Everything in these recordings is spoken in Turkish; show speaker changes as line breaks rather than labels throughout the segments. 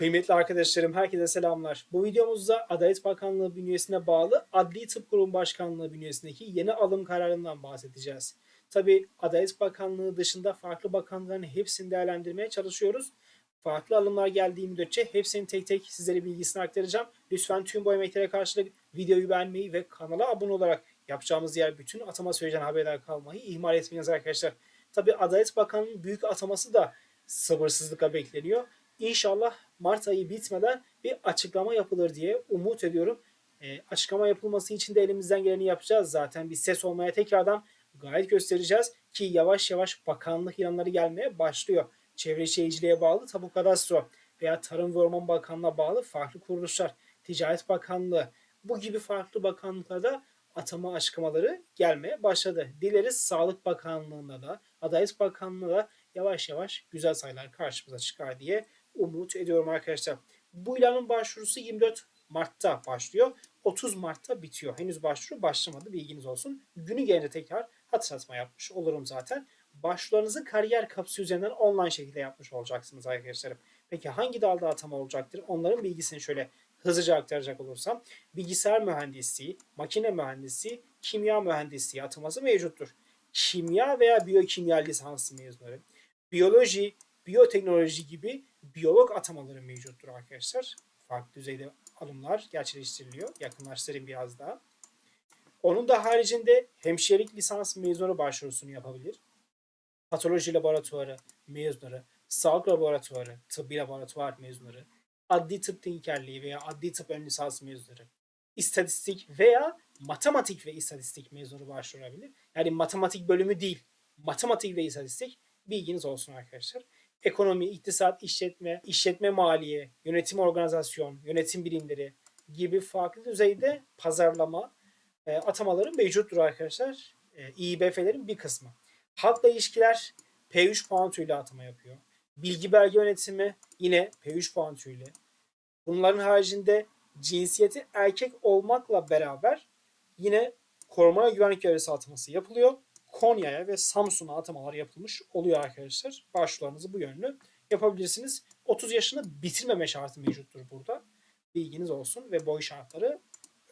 Kıymetli arkadaşlarım, herkese selamlar. Bu videomuzda Adalet Bakanlığı bünyesine bağlı Adli Tıp Kurum Başkanlığı bünyesindeki yeni alım kararından bahsedeceğiz. Tabi Adalet Bakanlığı dışında farklı bakanlıkların hepsini değerlendirmeye çalışıyoruz. Farklı alımlar geldiği müddetçe hepsini tek tek sizlere bilgisini aktaracağım. Lütfen tüm bu emeklere karşılık videoyu beğenmeyi ve kanala abone olarak yapacağımız diğer bütün atama sürecinden haberdar kalmayı ihmal etmeyiniz arkadaşlar. Tabi Adalet Bakanlığı'nın büyük ataması da sabırsızlıkla bekleniyor. İnşallah Mart ayı bitmeden bir açıklama yapılır diye umut ediyorum. E, açıklama yapılması için de elimizden geleni yapacağız. Zaten bir ses olmaya tekrardan gayet göstereceğiz ki yavaş yavaş bakanlık ilanları gelmeye başlıyor. Çevre Şehirciliğe bağlı Tapu Kadastro veya Tarım ve Orman Bakanlığı'na bağlı farklı kuruluşlar, Ticaret Bakanlığı bu gibi farklı bakanlıklarda atama açıklamaları gelmeye başladı. Dileriz Sağlık Bakanlığı'nda da, Adalet Bakanlığı'nda da yavaş yavaş güzel sayılar karşımıza çıkar diye umut ediyorum arkadaşlar. Bu ilanın başvurusu 24 Mart'ta başlıyor. 30 Mart'ta bitiyor. Henüz başvuru başlamadı bilginiz olsun. Günü gelince tekrar hatırlatma yapmış olurum zaten. Başvurularınızı kariyer kapısı üzerinden online şekilde yapmış olacaksınız arkadaşlarım. Peki hangi dalda atama olacaktır? Onların bilgisini şöyle hızlıca aktaracak olursam. Bilgisayar mühendisliği, makine mühendisliği, kimya mühendisliği ataması mevcuttur. Kimya veya biyokimya lisansı mezunları, biyoloji, biyoteknoloji gibi biyolog atamaları mevcuttur arkadaşlar. Farklı düzeyde alımlar gerçekleştiriliyor. Yakınlaştırayım biraz daha. Onun da haricinde hemşirelik lisans mezunu başvurusunu yapabilir. Patoloji laboratuvarı mezunları, sağlık laboratuvarı, tıbbi laboratuvar mezunları, adli tıp teknikerliği veya adli tıp ön lisans mezunları, istatistik veya matematik ve istatistik mezunu başvurabilir. Yani matematik bölümü değil, matematik ve istatistik bilginiz olsun arkadaşlar ekonomi, iktisat, işletme, işletme maliye, yönetim organizasyon, yönetim bilimleri gibi farklı düzeyde pazarlama e, atamaları mevcuttur arkadaşlar. E, İİBF'lerin bir kısmı. Halkla ilişkiler P3 puan ile atama yapıyor. Bilgi belge yönetimi yine P3 puan ile. Bunların haricinde cinsiyeti erkek olmakla beraber yine koruma ve güvenlik görevlisi ataması yapılıyor. Konya'ya ve Samsun'a atamalar yapılmış oluyor arkadaşlar. Başvurularınızı bu yönlü yapabilirsiniz. 30 yaşını bitirmeme şartı mevcuttur burada. Bilginiz olsun ve boy şartları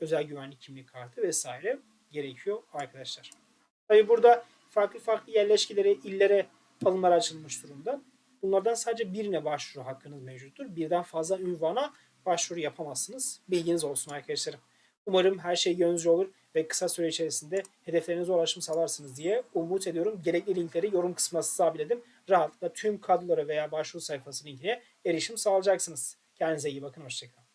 özel güvenlik kimlik kartı vesaire gerekiyor arkadaşlar. Tabi burada farklı farklı yerleşkelere, illere alımlar açılmış durumda. Bunlardan sadece birine başvuru hakkınız mevcuttur. Birden fazla ünvana başvuru yapamazsınız. Bilginiz olsun arkadaşlarım. Umarım her şey gönlünüzce olur ve kısa süre içerisinde hedeflerinize ulaşım sağlarsınız diye umut ediyorum. Gerekli linkleri yorum kısmına sabitledim. Rahatlıkla tüm kadrolara veya başvuru sayfası linkine erişim sağlayacaksınız. Kendinize iyi bakın. Hoşçakalın.